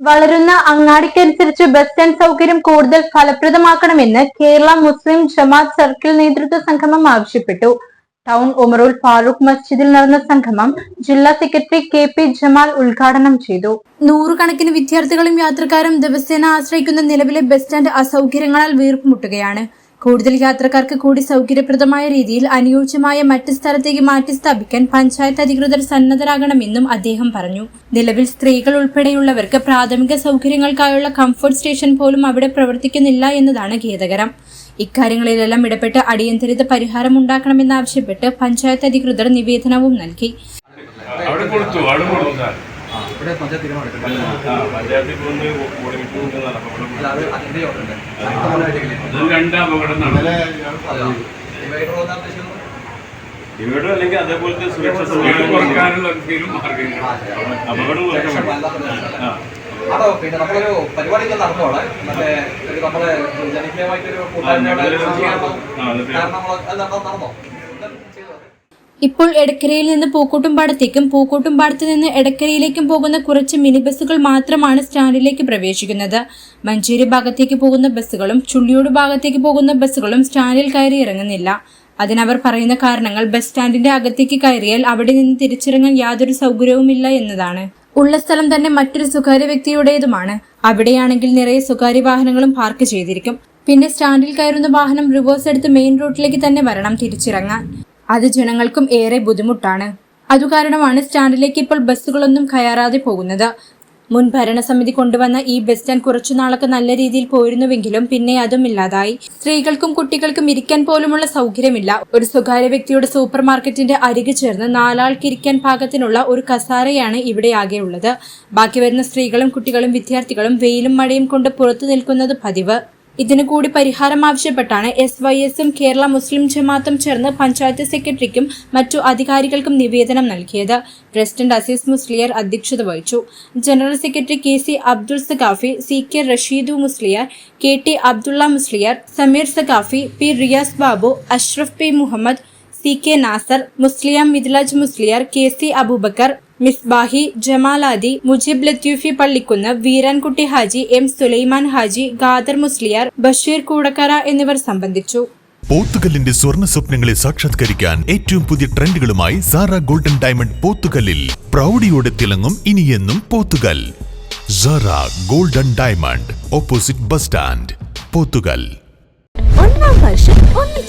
വളരുന്ന അങ്ങാടിക്കനുസരിച്ച് bus stand സൗകര്യം കൂടുതൽ ഫലപ്രദമാക്കണമെന്ന് കേരള മുസ്ലിം ജമാഅത്ത് സർക്കിൾ നേതൃത്വ സംഗമം ആവശ്യപ്പെട്ടു. ടൗൺ ഉമറുൽ ഫാറൂഖ് മസ്ജിദിൽ നടന്ന സംഗമം ജില്ലാ സെക്രട്ടറി കെ പി ജമാൽ ഉദ്ഘാടനം ചെയ്തു. നൂറുകണക്കിന് വിദ്യാർത്ഥികളും യാത്രക്കാരും ദിവസേന ആശ്രയിക്കുന്ന നിലവിലെ ബസ് സ്റ്റാൻഡ് അസൗകര്യങ്ങളാൽ വീർപ്പുമുട്ടുകയാണ് കൂടുതൽ യാത്രക്കാർക്ക് കൂടി സൗകര്യപ്രദമായ രീതിയിൽ അനുയോജ്യമായ മറ്റ് സ്ഥലത്തേക്ക് മാറ്റി സ്ഥാപിക്കാൻ പഞ്ചായത്ത് അധികൃതർ സന്നദ്ധരാകണമെന്നും അദ്ദേഹം പറഞ്ഞു. നിലവിൽ സ്ത്രീകൾ ഉൾപ്പെടെയുള്ളവർക്ക് പ്രാഥമിക സൗകര്യങ്ങൾക്കായുള്ള കംഫർട്ട് സ്റ്റേഷൻ പോലും അവിടെ പ്രവർത്തിക്കുന്നില്ല എന്നതാണ് ഖേദകരം. ഇക്കാര്യങ്ങളിലെല്ലാം ഇടപെട്ട് അടിയന്തരിത പരിഹാരം ഉണ്ടാക്കണമെന്നാവശ്യപ്പെട്ട് പഞ്ചായത്ത് അധികൃതർ നിവേദനവും നൽകി. ഇവിടെ പഞ്ചായത്ത് തീരുമാനം അത് അത് ഇവിടെ അല്ലെങ്കിൽ അതേപോലത്തെ സുരക്ഷ കുറക്കാനുള്ള എന്തെങ്കിലും മാർഗങ്ങൾ. അപകടം കുറയ്ക്കാൻ. ആണോ പിന്നെ നമ്മളൊരു പരിപാടിയൊക്കെ നടന്നു അവിടെ മറ്റേ ഒരു നമ്മളെ ജനകീയമായിട്ടൊരു അത് അത് നടന്നോ? ഇപ്പോൾ എടക്കരയിൽ നിന്ന് പൂക്കോട്ടുംപാടത്തേക്കും പൂക്കോട്ടുംപാടത്ത് നിന്ന് എടക്കരയിലേക്കും പോകുന്ന കുറച്ച് മിനി ബസ്സുകൾ മാത്രമാണ് സ്റ്റാൻഡിലേക്ക് പ്രവേശിക്കുന്നത്. മഞ്ചേരി ഭാഗത്തേക്ക് പോകുന്ന ബസ്സുകളും ചുള്ളിയോട് ഭാഗത്തേക്ക് പോകുന്ന ബസ്സുകളും സ്റ്റാൻഡിൽ കയറി ഇറങ്ങുന്നില്ല. അതിനവർ പറയുന്ന കാരണങ്ങൾ ബസ് സ്റ്റാൻഡിന്റെ അകത്തേക്ക് കയറിയാൽ അവിടെ നിന്ന് തിരിച്ചിറങ്ങാൻ യാതൊരു സൗകര്യവുമില്ല എന്നതാണ്. ഉള്ള സ്ഥലം തന്നെ മറ്റൊരു സ്വകാര്യ വ്യക്തിയുടേതുമാണ്. അവിടെയാണെങ്കിൽ നിറയെ സ്വകാര്യ വാഹനങ്ങളും പാർക്ക് ചെയ്തിരിക്കും. പിന്നെ സ്റ്റാൻഡിൽ കയറുന്ന വാഹനം റിവേഴ്സ് എടുത്ത് മെയിൻ റോഡിലേക്ക് തന്നെ വരണം തിരിച്ചിറങ്ങാൻ. അത് ജനങ്ങൾക്കും ഏറെ ബുദ്ധിമുട്ടാണ്. അതുകാരണമാണ് സ്റ്റാൻഡിലേക്ക് ഇപ്പോൾ ബസ്സുകളൊന്നും കയറാതെ പോകുന്നത്. മുൻ ഭരണസമിതി കൊണ്ടുവന്ന ഈ ബസ് സ്റ്റാൻഡ് കുറച്ചു നാളൊക്കെ നല്ല രീതിയിൽ പോയിരുന്നുവെങ്കിലും പിന്നെ അതും ഇല്ലാതായി. സ്ത്രീകൾക്കും കുട്ടികൾക്കും ഇരിക്കാൻ പോലുമുള്ള സൗകര്യമില്ല. ഒരു സ്വകാര്യ വ്യക്തിയുടെ സൂപ്പർ മാർക്കറ്റിന്റെ അരികെ ചേർന്ന് നാലാൾക്ക് ഇരിക്കാൻ പാകത്തിനുള്ള ഒരു കസാരയാണ് ഇവിടെ ആകെ ഉള്ളത് ബാക്കി വരുന്ന സ്ത്രീകളും കുട്ടികളും വിദ്യാർത്ഥികളും വെയിലും മഴയും കൊണ്ട് പുറത്തു നിൽക്കുന്നത് പതിവ്. ഇതിനു കൂടി പരിഹാരം ആവശ്യപ്പെട്ടാണ് എസ് വൈ എസും കേരള മുസ്ലിം ജമാഅത്തും ചേർന്ന് പഞ്ചായത്ത് സെക്രട്ടറിക്കും മറ്റു അധികാരികൾക്കും നിവേദനം നൽകിയത്. പ്രസിഡന്റ് അസീസ് മുസ്ലിയർ അധ്യക്ഷത വഹിച്ചു. General secretary K C Abdul Saqafi C K Rasheed Musliyar K T Abdulla Musliyar Sameer Saqafi P Riyas Babu Ashraf P Muhammad C K Nasar Musliyam Mithilaj Musliyar K C Abubakar Misbahi Jamaladi Mujeeb Latheefi Pallikkunnu Veerankutty Haji M Sulaiman Haji Khader Musliyar Basheer Koodakkara എന്നിവർ സംബന്ധിച്ചു. പോത്തുകല്ലിന്റെ സ്വർണ സ്വപ്നങ്ങളെ സാക്ഷാത്കരിക്കാൻ ഏറ്റവും പുതിയ ട്രെൻഡുകളുമായി Sara golden diamond പോത്തുകല്ലിൽ പ്രൗഢിയോടെ തിളങ്ങും ഇനിയെന്നും Pothukal. Sara golden diamond opposite bus stand Pothukal.